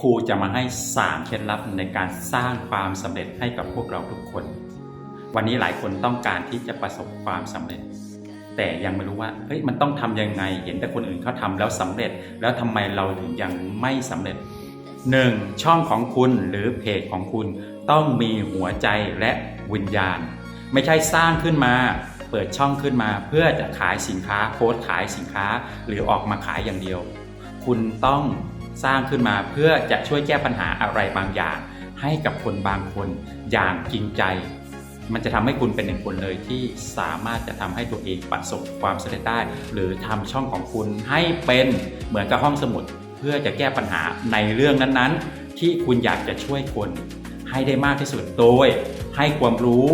ครูจะมาให้สามเคล็ดลับในการสร้างความสำเร็จให้กับพวกเราทุกคน วันนี้หลายคนต้องการที่จะประสบความสำเร็จ แต่ยังไม่รู้ว่าเฮ้ยมันต้องทำยังไง เห็นแต่คนอื่นเขาทำแล้วสำเร็จ แล้วทำไมเราถึงยังไม่สำเร็จ 1. ช่องของคุณหรือเพจของคุณต้องมีหัวใจและวิญญาณ ไม่ใช่สร้างขึ้นมาเปิดช่องขึ้นมาเพื่อจะขายสินค้าโพสต์ขายสินค้าหรือออกมาขายอย่างเดียว คุณต้อง สร้างขึ้นมาเพื่อจะช่วยแก้ปัญหาอะไรบางอย่าง ให้กับคนบางคนอย่างจริงใจ มันจะทำให้คุณเป็นหนึ่งคนเลยที่สามารถจะทำให้ตัวเองประสบความสำเร็จได้ หรือทำช่องของคุณให้เป็นเหมือนกับห้องสมุด เพื่อจะแก้ปัญหาในเรื่องนั้นๆ ที่คุณอยากจะช่วยคน ให้ได้มากที่สุดโดย ให้ความรู้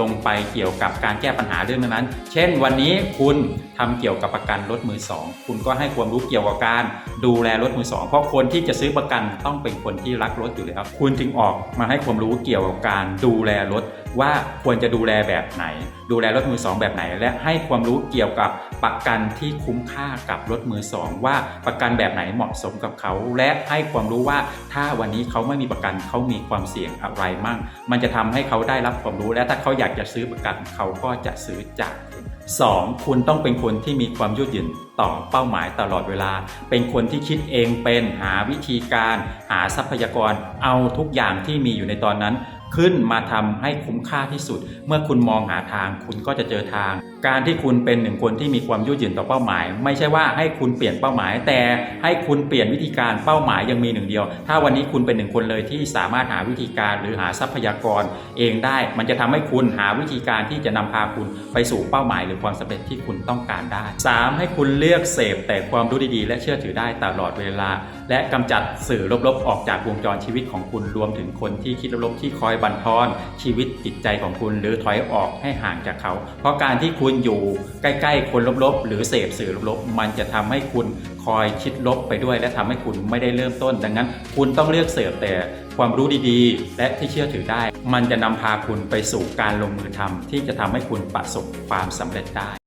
ลงไปเกี่ยวกับการแก้ปัญหาเรื่องนั้น เช่น วันนี้คุณทำเกี่ยวกับประกันรถมือสองคุณก็ให้ความรู้เกี่ยวกับการดูแลรถมือสองเพราะคนที่จะซื้อประกันต้องเป็นคนที่รักรถอยู่แล้ว คุณจึงออกมาให้ความรู้เกี่ยวกับการดูแลรถ ว่าควรจะดูแลแบบไหน ดูแลรถมือสองแบบไหน และให้ความรู้เกี่ยวกับประกันที่คุ้มค่ากับรถมือสองว่าประกันแบบไหนเหมาะสมกับเขา และให้ความรู้ว่าถ้าวันนี้เขาไม่มีประกันเขามีความเสี่ยงอะไรมั่ง มันจะทำให้เขาได้รับความรู้ และถ้าเขาอยากจะซื้อประกันเขาก็จะซื้อจากคุณ 2. คุณต้องเป็นคนที่มีความยืดหยุ่นต่อเป้าหมายตลอดเวลา เป็นคนที่คิดเองเป็นหาวิธีการ หาทรัพยากร เอาทุกอย่างที่มีอยู่ในตอนนั้น ขึ้นมาทำให้คุ้มค่าที่สุด เมื่อคุณมองหาทาง คุณก็จะเจอทาง การที่คุณเป็นหนึ่งคนที่มีความยืดหยุ่นต่อเป้าหมาย ไม่ใช่ว่าให้คุณเปลี่ยนเป้าหมาย แต่ให้คุณเปลี่ยนวิธีการเป้าหมายยังมีหนึ่งเดียว ถ้าวันนี้คุณเป็นหนึ่งคนเลยที่สามารถหาวิธีการหรือหาทรัพยากรเองได้ มันจะทำให้คุณหาวิธีการที่จะนำพาคุณไปสู่เป้าหมาย หรือความสำเร็จที่คุณต้องการได้ 3. ให้คุณเลือกเสพแต่ความรู้ดีๆ และเชื่อถือได้ตลอดเวลา และกำจัดสื่อลบๆ ออกจากวงจรชีวิตของคุณรวมถึงคนที่คิดลบๆที่คอยบั่นทอนชีวิตจิตใจของคุณ หรือถอยออกให้ห่างจากเขา เพราะการที่คุณอยู่ใกล้ๆคนลบๆ หรือเสพสื่อลบๆ มันจะทำให้คุณคอยคิดลบไปด้วย และทำให้คุณไม่ได้เริ่มต้น ดังนั้น คุณต้องเลือกเสพแต่ความรู้ดีๆ และที่เชื่อถือได้ มันจะนำพาคุณไปสู่การลงมือทำที่จะทำให้คุณประสบความสำเร็จได้